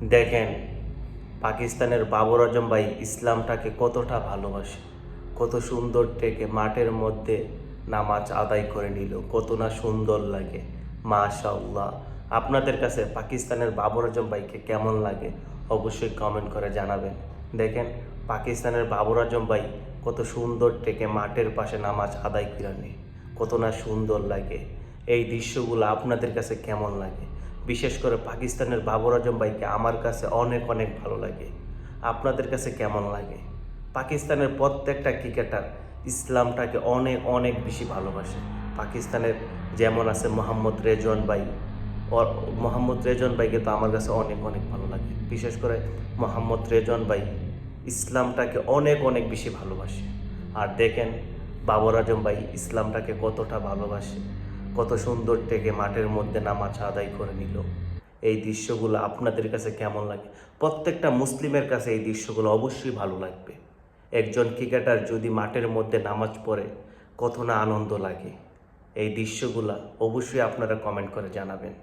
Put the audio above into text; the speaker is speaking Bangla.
দেখেন, পাকিস্তানের বাবর আজম ভাই ইসলামটাকে কতটা ভালোবাসে, কত সুন্দর থেকে মাঠের মধ্যে নামাজ আদায় করে নিল, কত না সুন্দর লাগে। মাশাআল্লাহ। আপনাদের কাছে পাকিস্তানের বাবর আজম ভাইকে কেমন লাগে, অবশ্যই কমেন্ট করে জানাবেন। দেখেন, পাকিস্তানের বাবর আজম ভাই কত সুন্দর থেকে মাঠের পাশে নামাজ আদায় করে নেয়, কত না সুন্দর লাগে। এই দৃশ্যগুলো আপনাদের কাছে কেমন লাগে? বিশেষ করে পাকিস্তানের বাবর আজম ভাইকে আমার কাছে অনেক অনেক ভালো লাগে। আপনাদের কাছে কেমন লাগে? পাকিস্তানের প্রত্যেকটা ক্রিকেটার ইসলামটাকে অনেক অনেক বেশি ভালোবাসে। পাকিস্তানের যেমন আছে মোহাম্মদ রেজওয়ান ভাই মোহাম্মদ রেজওয়ান ভাইকে তো আমার কাছে অনেক অনেক ভালো লাগে। বিশেষ করে মোহাম্মদ রেজওয়ান ভাই ইসলামটাকে অনেক অনেক বেশি ভালোবাসে। আর দেখেন বাবর আজম ভাই ইসলামটাকে কতটা ভালোবাসে। কত সুন্দর থেকে মাঠের মধ্যে নামাজ আদায় করে নিল। এই দৃশ্যগুলো আপনাদের কাছে কেমন লাগে? প্রত্যেকটা মুসলিমের কাছে এই দৃশ্যগুলো অবশ্যই ভালো লাগবে। একজন ক্রিকেটার যদি মাঠের মধ্যে নামাজ পড়ে, কত না আনন্দ লাগে। এই দৃশ্যগুলো অবশ্যই আপনারা কমেন্ট করে জানাবেন।